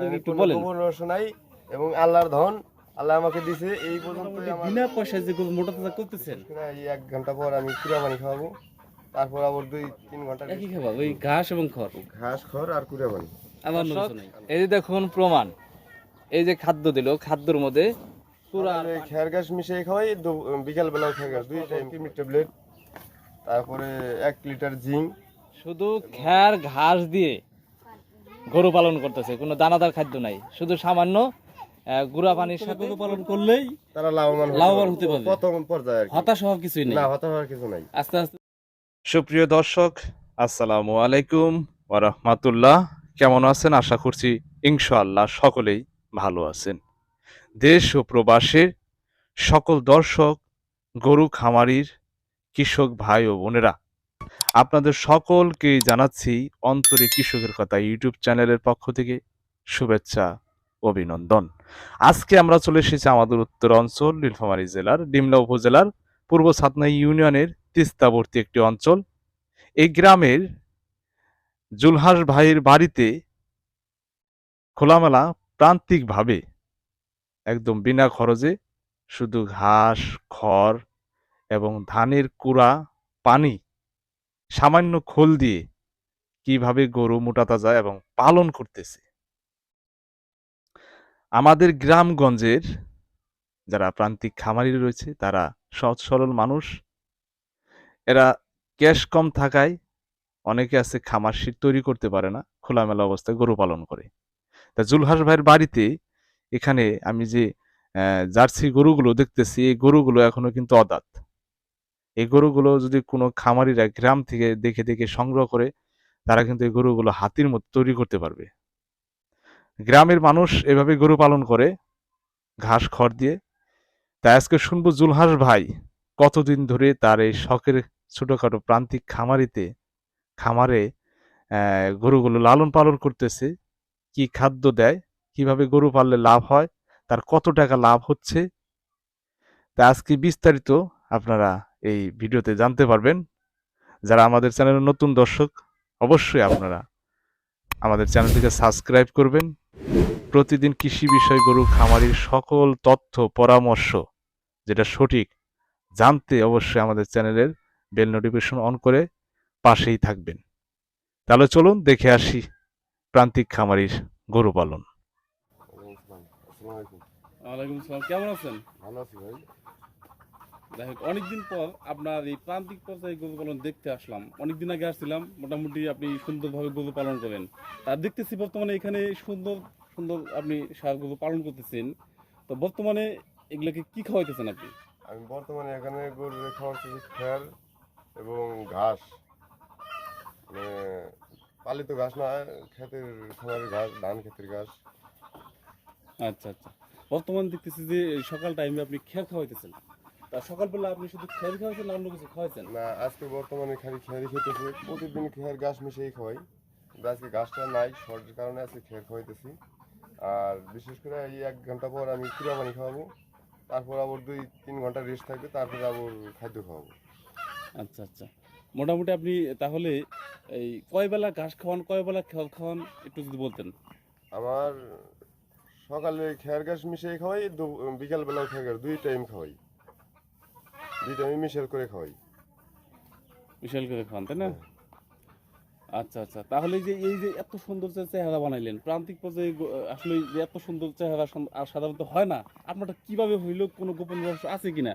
আমি একটু বলেন। গোবর নাই এবং আল্লাহর ধন আল্লাহ আমাকে দিছে এই পর্যন্ত বিনা পয়সায় যে গরু মোটা তাজা করতেছেন এই এক ঘণ্টা পর আমি কুড়া পানি খাওয়াবো তারপর আবার দুই তিন ঘণ্টা একই খাবার ওই ঘাস এবং খড়। ঘাস খড় আর কুড়া পানি আমার এই যে দেখুন প্রমাণ এই যে খাদ্য দিল খাদ্যর মধ্যে পুরা খেয়ার ঘাস মিশিয়ে খাওয়াই দু- বিকাল বেলাও খেয়ার ঘাস দুই টাইম কিমি ট্যাবলেট তারপরে এক লিটার জিঙ্ক। শুধু খ্যার ঘাস দিয়ে গরু পালন করতেছে কোনো দানাদার খাদ্য নাই শুধু সামান্য গুঁড়া পানির সাথে গরু পালন করলেই তারা লাভবান লাভবান হতে পারবে। প্রথম পর্যায়ে হতাশ হওয়ার কিছুই নেই। না হতাশ হওয়ার কিছু নাই। আস্তে আস্তে। সুপ্রিয় দর্শক আসসালামু আলাইকুম ওরহমাতুল্লাহ কেমন আছেন? আশা করছি ইনশাআল্লাহ সকলেই ভালো আছেন। দেশ ও প্রবাসের সকল দর্শক গরু খামারির কৃষক ভাই ও বোনেরা আপনাদের সকলকে জানাচ্ছি অন্তরে কৃষকের কথা ইউটিউব চ্যানেলের পক্ষ থেকে শুভেচ্ছা, অভিনন্দন। আজকে আমরা চলে এসেছি আমাদের উত্তর অঞ্চল, নীলফামারী জেলার, ডিমলা উপজেলার পূর্ব সাতনা ইউনিয়নের তিস্তাবর্তী একটি অঞ্চল। এই গ্রামের জুলহাস ভাইয়ের বাড়িতে খোলামেলা প্রান্তিকভাবে একদম বিনা খরচে শুধু ঘাস, খড় এবং ধানের কুড়া, পানি সামান্য খোল দিয়ে কীভাবে গরু মোটাতা যায় এবং পালন করতেছে। আমাদের গ্রামগঞ্জের যারা প্রান্তিক খামারি রয়েছে, তারা সহজ সরল মানুষ। এরা ক্যাশ কম থাকায় অনেকে আছে খামার শীত তৈরি করতে পারে না, খোলামেলা অবস্থায় গরু পালন করে। তা জুলহাস ভাইয়ের বাড়িতে এখানে আমি যে জার্সি গরুগুলো দেখতেছি, এই গরুগুলো এখনও কিন্তু অদাঁত। এই গরুগুলো যদি কোনো খামারিরা গ্রাম থেকে দেখে দেখে সংগ্রহ করে, তারা কিন্তু এই গরুগুলো হাতির মতো তৈরি করতে পারবে। গ্রামের মানুষ এভাবে গরু পালন করে, ঘাস, খড় দিয়ে। তাই আজকে শুনব জুলহাস ভাই কতদিন ধরে তার এই শখের ছোটোখাটো প্রান্তিক খামারিতে, খামারে গরুগুলো লালন পালন করতেছে। কি খাদ্য দেয়? কীভাবে গরু পাললে লাভ হয়? তার কত টাকা লাভ হচ্ছে? তা আজকে বিস্তারিত আপনারা এই ভিডিওতে জানতে পারবেন। যারা আমাদের চ্যানেলের নতুন দর্শক অবশ্যই আপনারা আমাদের চ্যানেলটিকে সাবস্ক্রাইব করবেন। প্রতিদিন কৃষি বিষয় গরু খামারির সকল তথ্য পরামর্শ যেটা সঠিক জানতে অবশ্যই আমাদের চ্যানেলের বেল নোটিফিকেশন অন করে পাশেই থাকবেন। তাহলে চলুন দেখে আসি প্রান্তিক খামারির গরু পালন। আসসালামু। আলাইকুম ওয়ালাইকুম আসসালাম। কেমন আছেন? ভালো আছি ভাই। যাই হোক অনেকদিন পর আপনার এই প্রান্তিক পর্যায়ে গরু পালন দেখতে আসলাম। অনেকদিন আগে আসছিলাম মোটামুটি আপনি সুন্দরভাবে গরু পালন করেন। আর দেখতেছি বর্তমানে এখানে সুন্দর সুন্দর আপনি সার গরু পালন করতেছেন। তো বর্তমানে এগুলোকে কি খাওয়াইতেছেন আপনি? আমি বর্তমানে এখানে গরুর খাওয়াচ্ছি খেয়ার এবং ঘাস। মানে পালিত ঘাস না ক্ষেতের খামারের ঘাস ধান ক্ষেতের ঘাস। আচ্ছা আচ্ছা। বর্তমানে দেখতেছি যে সকাল টাইমে আপনি খেয়ার খাওয়াইতেছেন। সকালবেলা আপনি শুধু খেয়ার খাওয়াইছেন না অন্য কিছু খাওয়াইছেন? না আজকে বর্তমানে খালি খেয়ারি খেতেছি। প্রতিদিন খেয়ার ঘাস খাওয়াই। আজকে ঘাসটা নাই শর্টের কারণে আজকে খেয়ার খাওয়াইতেছি। আর বিশেষ করে এই এক ঘণ্টা পর আমি পানি খাওয়াবো। তারপর আবার দুই তিন ঘণ্টা রেস্ট থাকবে তারপরে আবার খাদ্য খাওয়াবো। আচ্ছা আচ্ছা। মোটামুটি আপনি তাহলে এই কয় বেলা ঘাস খাওয়ান কয় বেলা খেয়াল খাওয়ান একটু যদি বলতেন। আমার সকালে খেয়ার ঘাস মিশিয়ে খাওয়াই দু- বিকাল বেলাও খেয়ার ঘাস দুই টাইম খাওয়াই। দুই টাইমে মিশেল করে খাওয়াই। করে খাওয়ান তাই না? আচ্ছা আচ্ছা। তাহলে যে এই যে এত সুন্দর চেহারা বানাইলেন প্রান্তিক পর্যায়ে আসলে যে এত সুন্দর চেহারা আর সাধারণত হয় না আপনারটা কীভাবে হইল কোনো গোপন রহস্য আছে কিনা?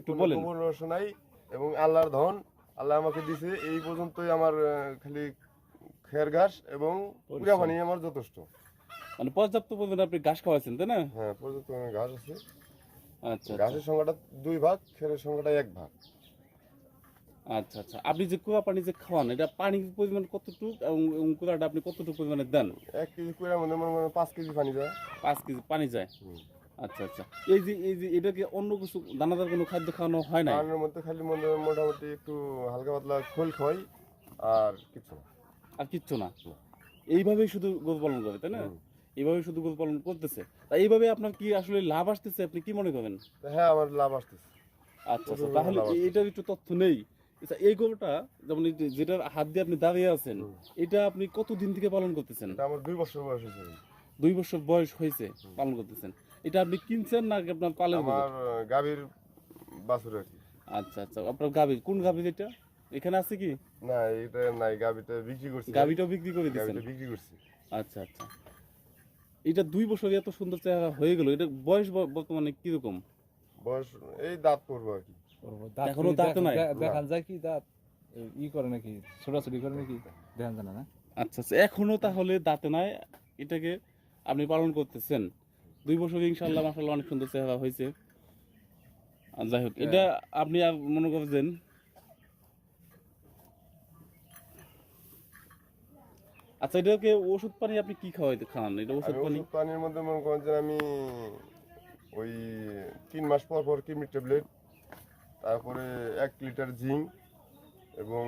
একটু বলেন। গোবর রহস্য নাই এবং আল্লাহর ধন আল্লাহ আমাকে দিছে এই পর্যন্তই আমার খালি খেয়ার ঘাস এবং পুরা পানি আমার যথেষ্ট। মানে পর্যাপ্ত পরিমাণে আপনি ঘাস খাওয়াইছেন তাই না? হ্যাঁ পর্যাপ্ত ঘাস আছে। আচ্ছা আচ্ছা। ঘাসের সংখ্যাটা দুই ভাগ খেরের সংখ্যাটা এক ভাগ। আচ্ছা আচ্ছা। আপনি যে কুয়া পানি যে খাওয়ান এটা পানির পরিমাণ কতটুক এবং কুয়াটা আপনি কতটুকু পরিমাণে দেন? এক কেজি কুড়ার মধ্যে মনে করেন পাঁচ কেজি পানি যায়। পাঁচ কেজি পানি যায়? আচ্ছা আচ্ছা। এই যে এই যে এটাকে অন্য কিছু দানাদার কোনো খাদ্য খাওয়ানো হয় না পানির মধ্যে খালি মনে- মোটামুটি একটু হালকা পাতলা খোল খাওয়াই আর কিছু না। আর কিচ্ছু না? না। এইভাবেই শুধু গরু পালন করে তাই না? এইভাবে শুধু গরু পালন করতেছে? তা এইভাবে আপনার কি আসলে লাভ আসতেছে? আপনি কি মনে করেন? হ্যাঁ আমার লাভ আসতেছে। আচ্ছা আচ্ছা তাহলে এটার একটু তথ্য নেই। আচ্ছা এই গরুটা যেমন যেটার হাত দিয়ে আপনি দাঁড়িয়ে আছেন এটা আপনি কতদিন থেকে পালন করতেছেন? এটা আমার দুই বছর বয়স হয়েছে। দুই বছর বয়স হয়েছে পালন করতেছেন। এটা আপনি কিনছেন না আপনার গরু? আমার গাভীর বাছুর আর কি। আচ্ছা আচ্ছা আপনার গাভী কোন গাভী এটা? এখানে আছে কি? না এটা নাই গাভীটা বিক্রি করছি। গাভীটাও বিক্রি করে গাভীটা বিক্রি করছি। আচ্ছা আচ্ছা। এটা দুই বছর এত সুন্দর চেহারা হয়ে গেল। এটা বয়স বর্তমানে কীরকম? বয়স এই দাঁত পড়ব আর কি। এখনও দাঁত নাই? দেখান যায় কি দাঁত? ই করে নাকি? ছোটাছুটি করে নাকি? দেখান যায় না আচ্ছা আচ্ছা এখনও তাহলে দাঁতে নাই। এটাকে আপনি পালন করতেছেন। দুই বছর ইনশাল্লাহ মাসাল্লাহ অনেক সুন্দর চেহারা হয়েছে। আর যাই হোক এটা আপনি আর মনে করছেন আচ্ছা এটাকে ওষুধ পানি আপনি কি খাওয়াইতে খান? এটা ওষুধ পানি? ওষুধ পানির মধ্যে মনে করেন যে আমি ওই তিন মাস পর পর কিমি ট্যাবলেট তারপরে এক লিটার জিঙ্ক এবং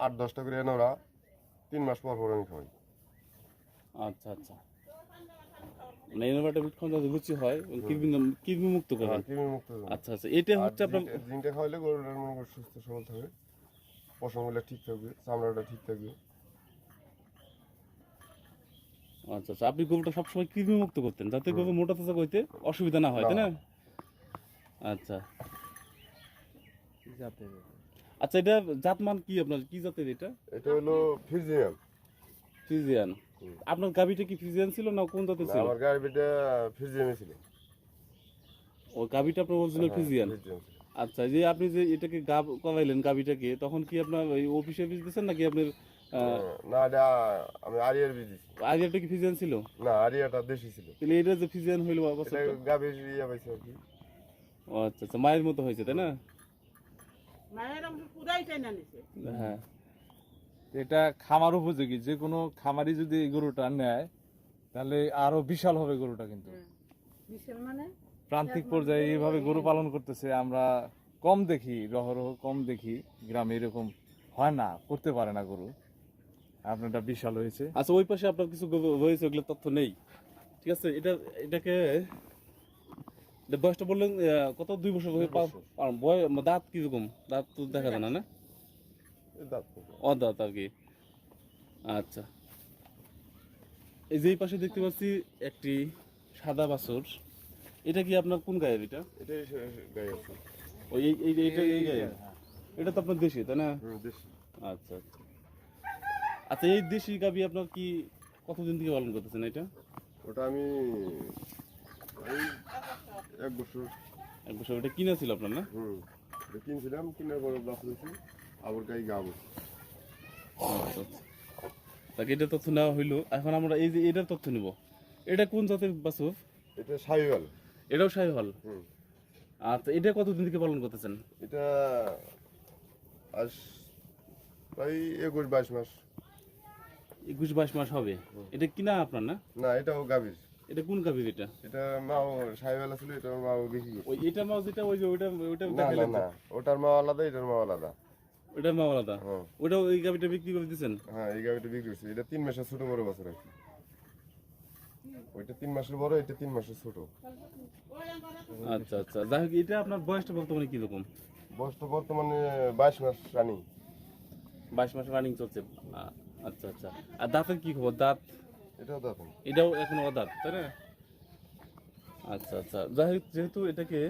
আট দশটা করে এনোরা তিন মাস পর পর আমি খাওয়াই। আচ্ছা আচ্ছা। মানে ইনোভেটিভ খাওয়া যাতে রুচি হয় কৃমি কৃমি মুক্ত করেন। কৃমি মুক্ত আচ্ছা আচ্ছা। এটা হচ্ছে আপনার জিঙ্কটা খাওয়াইলে গরুটার মনে সুস্থ সবল পশমগুলো ঠিক থাকবে চামড়াটা ঠিক থাকবে। আচ্ছা আচ্ছা। আপনি গরুটা সবসময় কৃমি মুক্ত করতেন যাতে গরু মোটা তাজা করতে অসুবিধা না হয় তাই না? আচ্ছা। আচ্ছা এটা জাতমান কি আপনার? কি জাতের এটা? এটা হলো ফিজিয়াম ফ্রিজিয়ান হুম। আপনার গাভিটা কি ফ্রিজিয়ান ছিল না কোন জাতের ছিল? আমার গাড়িটা ফিজিয়ামে ছিল। ও গাভিটা আপনার অরিজিনাল হ্যাঁ, ছিল। আচ্ছা যে আপনি যে এটাকে গাব করাইলেন গাভিটাকে তখন কি আপনার ওই অফিসে বীজ দিচ্ছেন নাকি আপনার না এটা আমি আরিয়ার বীজ দিছি আইডিয়াটা কি ফ্রিজিয়ান ছিল? না আরিয়াটা দেশি ছিল। তাহলে এটা যে ফ্রিজিয়ান হইল অবস্থা গাভীর ইয়ে পাইছে আর কি। ও আচ্ছা আচ্ছা মায়ের মতো হয়েছে তাই না? মায়ের অংশ পুরাই চাইনা নিছে। হ্যাঁ। এটা খামার উপযোগী যে কোনো খামারি যদি এই গরুটা নেয় তাহলে আরও বিশাল হবে গরুটা কিন্তু। বিশাল মানে? প্রান্তিক পর্যায়ে এইভাবে গরু পালন করতেছে আমরা কম দেখি রহরহ কম দেখি গ্রামে এরকম হয় না করতে পারে না গরু। আপনারটা বিশাল হয়েছে। আচ্ছা ওই পাশে আপনার কিছু রয়েছে ওগুলো তথ্য নেই। ঠিক আছে এটা এটাকে বয়সটা বললেন কত? দুই বছর হয়ে বয় দাঁত কীরকম? দাঁত তো দেখা যায় না না। ও দাঁত আর কি। আচ্ছা। এই যে পাশে দেখতে পাচ্ছি একটি সাদা বাছর। এটা কি আপনার কোন গায়ের এটা? সে- আছে। ওই এই এই এইটা এই গায়ের এটা তো আপনার দেশি তাই না? আচ্ছা আচ্ছা। আচ্ছা এই দেশি গাবি আপনার কি কতদিন থেকে পালন করতেছেন এটা? ওটা আমি এই এক বছর। এক বছর। এটা কিনা ছিল আপনার না? হুম কিনছিলাম কিনার পরে বাস হয়েছি আবার গাই গাবো। আচ্ছা আচ্ছা। তাকে এটা তথ্য নেওয়া হইল। এখন আমরা এই যে এটার তথ্য নিব। এটা কোন জাতের বাছুর? এটা সাইওয়াল। এটাও সাইহল হুম। আচ্ছা এটা কতদিন থেকে পালন করতেছেন? এটা আজ প্রায় একুশ বাইশ মাস। একুশ বাইশ মাস হবে। এটা কিনা আপনার না? না এটাও গাভীর। এটা কোন গাভীর এটা? এটা মাও সাইওয়াল ছিল এটার মাও বিক্রি ওই এটা মাছ যেটা ওই যে ওইটা ওইটা না না ওটার মা আলাদা এটার মা আলাদা। ওইটার মা আলাদা? হ্যাঁ। ওইটা ওই গাভীটা বিক্রি করে দিচ্ছেন হ্যাঁ এই গাভিটা বিক্রি করছে। এটা তিন মাসের ছোট বড় বছর আর ওইটা তিন মাসের বড় এটা তিন মাসের ছোট। আচ্ছা আচ্ছা। যাই হোক এটা আপনার বয়সটা বর্তমানে কীরকম? বয়সটা বর্তমানে বাইশ মাস রানিং। বাইশ মাস রানিং চলছে। আচ্ছা আচ্ছা। আর দাঁতের কি খবর? দাঁত? এটাও দেখুন এটাও এখনও অদাঁত তাই না? আচ্ছা আচ্ছা। যাই হোক যেহেতু এটাকে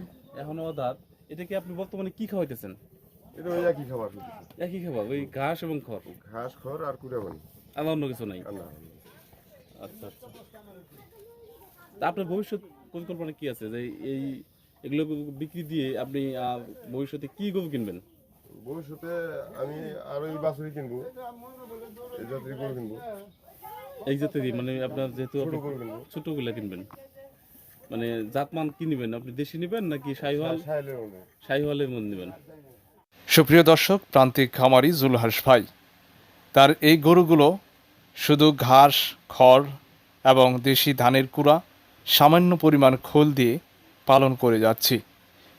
এখনও অদাঁত এটাকে আপনি বর্তমানে কি খাওয়াইতেছেন? এটা ওই একই খাবার একই খাবার ওই ঘাস এবং খড়? ঘাস খড় আর কুড়াবানি আর অন্য কিছু নাই? আচ্ছা আচ্ছা। তা আপনার ভবিষ্যৎ পরিকল্পনা কি আছে? যে এই এগুলো বিক্রি দিয়ে আপনি ভবিষ্যতে কি গরু কিনবেন? ভবিষ্যতে আমি আরও এই বাছুরি কিনবো। এই জাতির গরু কিনবো। এই জাতেরই মানে আপনার যেহেতু ছোটগুলা কিনবেন। মানে জাতমান কি নেবেন? আপনি দেশি নেবেন নাকি সাইলের মধ্যে। শাহিওয়ালের নেবেন। সুপ্রিয় দর্শক প্রান্তিক খামারি জুলহাস ভাই তার এই গরুগুলো শুধু ঘাস খড় এবং দেশি ধানের কুড়া সামান্য পরিমাণ খোল দিয়ে পালন করে যাচ্ছি।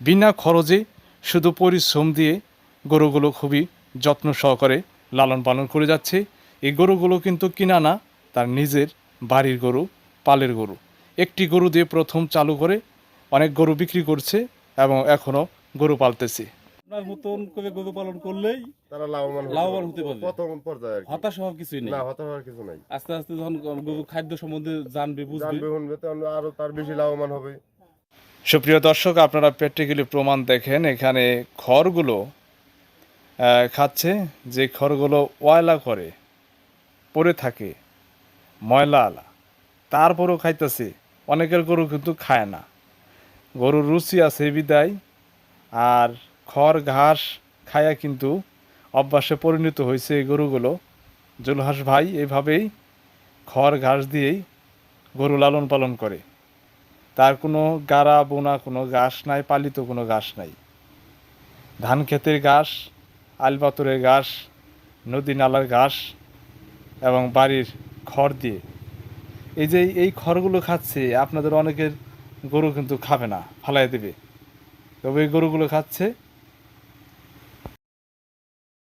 বিনা খরচে শুধু পরিশ্রম দিয়ে গরুগুলো খুবই যত্ন সহকারে লালন পালন করে যাচ্ছে। এই গরুগুলো কিন্তু কিনা না তার নিজের বাড়ির গরু পালের গরু। একটি গরু দিয়ে প্রথম চালু করে অনেক গরু বিক্রি করছে এবং এখনও গরু পালতেছে। আপনার মতন করে গরু পালন করলেই তারা লাভবান লাভবান হতে পারবে। প্রথম পর্যায়ে হতাশ হওয়ার কিছুই নেই। না হতাশ হওয়ার কিছু নাই। আস্তে আস্তে যখন গরু খাদ্য সম্বন্ধে জানবে বুঝবে। জানবে শুনবে তখন আরও তার বেশি লাভবান হবে। সুপ্রিয় দর্শক আপনারা প্র্যাকটিক্যালি প্রমাণ দেখেন এখানে খড়গুলো খাচ্ছে, যে খড়গুলো ওয়লা করে, পড়ে থাকে, ময়লা আলা। তারপরও খাইতেছে। অনেকের গরু কিন্তু খায় না। গরুর রুচি আছে বিদায়, আর খড়, ঘাস খায়া কিন্তু অভ্যাসে পরিণত হয়েছে এই গরুগুলো। জুলহাস ভাই এভাবেই খড়, ঘাস দিয়েই গরু লালন পালন করে। তার কোনো গাড়া, বোনা, কোনো ঘাস নাই, পালিত কোনো ঘাস নাই। ধান ক্ষেতের ঘাস আলপাতরের ঘাস, নদী নালার ঘাস এবং বাড়ির খড় দিয়ে। এই যে এই খড়গুলো খাচ্ছে, আপনাদের অনেকের গরু কিন্তু খাবে না ফালাই দেবে। তবে এই গরুগুলো খাচ্ছে